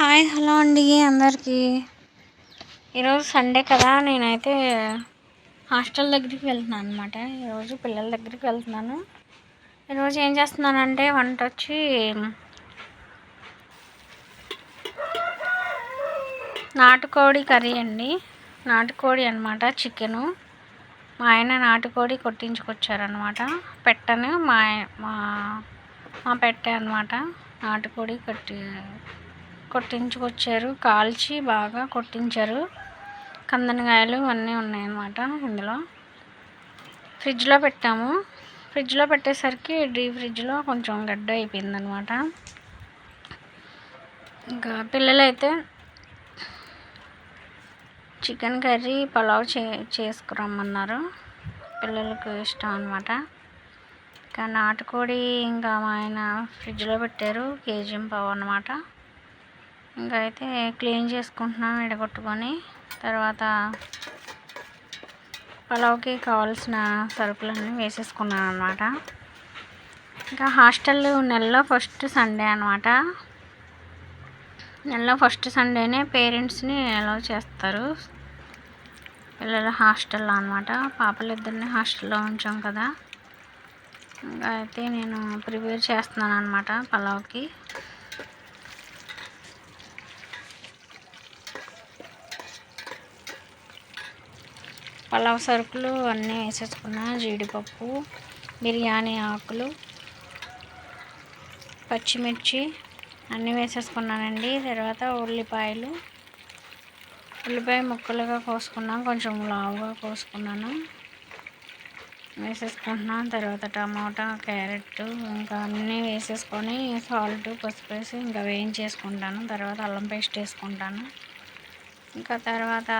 Hi hello అండి అందరికీ. ఈరోజు సండే కదా నేనైతే హాస్టల్ దగ్గరికి వెళ్తున్నాను అనమాట ఈరోజు పిల్లల దగ్గరికి వెళ్తున్నాను. ఈరోజు ఏం చేస్తున్నానంటే వంట వచ్చి నాటుకోడి కర్రీ అండి. నాటుకోడి అనమాట చికెను. మా ఆయన నాటుకోడి కొట్టించుకొచ్చారనమాట పెట్టను మా మా మా పెట్టే అనమాట నాటుకోడి కొట్టి కొట్టించుకొచ్చారు. కాల్చి బాగా కొట్టించారు. కందనకాయలు అన్నీ ఉన్నాయన్నమాట ఇందులో. ఫ్రిడ్జ్లో పెట్టాము. ఫ్రిడ్జ్లో పెట్టేసరికి డీ ఫ్రిడ్జ్లో కొంచెం గడ్డ అయిపోయిందనమాట ఇంకా పిల్లలైతే చికెన్ కర్రీ పలావ్ చే చేసుకురమ్మన్నారు. పిల్లలకు ఇష్టం అనమాట ఇంకా నాటుకోడి ఇంకా మా ఆయన ఫ్రిడ్జ్లో పెట్టారు. కేజీ పావు అనమాట ఇంకా అయితే క్లీన్ చేసుకుంటున్నాం ఎడగొట్టుకొని తర్వాత పలావ్కి కావాల్సిన సరుకులన్నీ వేసేసుకున్నాను అనమాట ఇంకా హాస్టల్ నెలలో ఫస్ట్ సండే అనమాట నెలలో ఫస్ట్ సండేనే పేరెంట్స్ని అలౌ చేస్తారు. పిల్లల హాస్టల్లో అనమాట పాపలు ఇద్దరిని హాస్టల్లో ఉంచాం కదా. ఇంకా అయితే నేను ప్రిపేర్ చేస్తున్నాను అనమాట పలావ్కి. పలావ్ సరుకులు అన్నీ వేసేసుకున్నా జీడిపప్పు బిర్యానీ ఆకులు పచ్చిమిర్చి అన్నీ వేసేసుకున్నానండి. తర్వాత ఉల్లిపాయలు. ఉల్లిపాయ ముక్కలుగా కోసుకున్నాను కొంచెం లావుగా కోసుకున్నాను. వేసేసుకుంటున్నాను తర్వాత టమాటా క్యారెట్ ఇంకా అన్నీ వేసేసుకొని సాల్ట్ పసుపు వేసి ఇంకా వేయించేసుకుంటాను. తర్వాత అల్లం పేస్ట్ వేసుకుంటాను. ఇంకా తర్వాత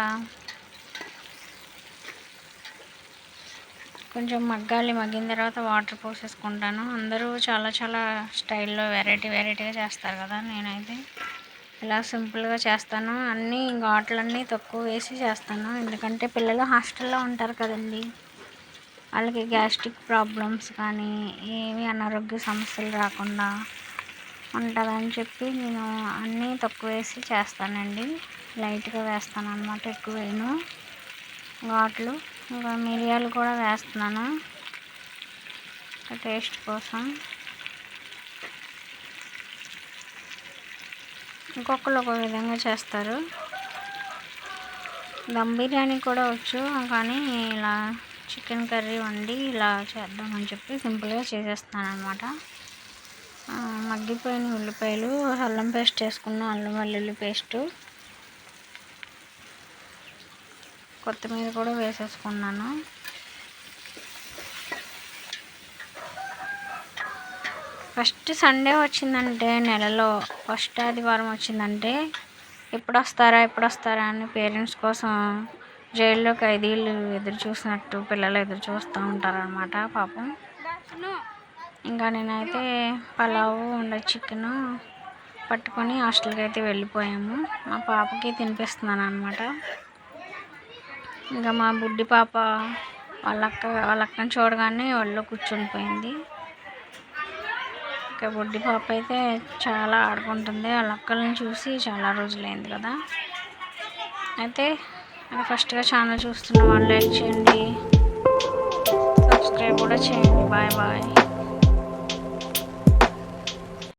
కొంచెం మగ్గాలి మగ్గిన తర్వాత వాటర్ పోసేసుకుంటాను. అందరూ చాలా చాలా స్టైల్లో వెరైటీ వెరైటీగా చేస్తారు కదా నేనైతే. ఇలా సింపుల్గా చేస్తాను. అన్నీ ఘాట్లన్నీ తక్కువ వేసి చేస్తాను. ఎందుకంటే పిల్లలు హాస్టల్లో ఉంటారు కదండి. వాళ్ళకి గ్యాస్ట్రిక్ ప్రాబ్లమ్స్ కానీ ఏమి అనారోగ్య సమస్యలు రాకుండా ఉంటుందని చెప్పి నేను అన్నీ తక్కువ వేసి చేస్తానండి. లైట్గా వేస్తాను అనమాట ఎక్కువ వేయను. ఘాట్లు ఇంకా మిరియాలు కూడా వేస్తున్నాను. టేస్ట్ కోసం. ఇంకొకరు ఒక విధంగా చేస్తారు. దమ్ బిర్యానీ కూడా వచ్చు కానీ ఇలా చికెన్ కర్రీ వండి ఇలా చేద్దామని చెప్పి సింపుల్గా చేసేస్తాను అనమాట మగ్గిపోయిన ఉల్లిపాయలు అల్లం పేస్ట్ వేసుకున్న అల్లం వెల్లుల్లి పేస్టు కొత్తిమీర కూడా వేసేసుకున్నాను. ఫస్ట్ సండే వచ్చిందంటే నెలలో ఫస్ట్ ఆదివారం వచ్చిందంటే ఎప్పుడు వస్తారా ఎప్పుడు వస్తారా అని పేరెంట్స్ కోసం జైల్లో ఖైదీలు ఎదురు చూసినట్టు పిల్లలు ఎదురు చూస్తూ ఉంటారనమాట పాపం. ఇంకా నేనైతే పలావు ఉండ చికెను పట్టుకొని హాస్టల్కి అయితే వెళ్ళిపోయాము. మా పాపకి తినిపిస్తున్నాను అనమాట ఇంకా మా బుడ్డి పాప వాళ్ళ అక్క వాళ్ళ అక్కని చూడగానే ఒళ్ళో కూర్చొని పోయింది. ఇంకా బుడ్డి పాప అయితే చాలా ఆడుకుంటుంది. వాళ్ళ అక్కలను చూసి చాలా రోజులైంది కదా. అయితే అది ఫస్ట్గా ఛానల్ చూస్తున్న వాళ్ళు లైక్ చేయండి. సబ్స్క్రైబ్ కూడా చేయండి. Bye bye.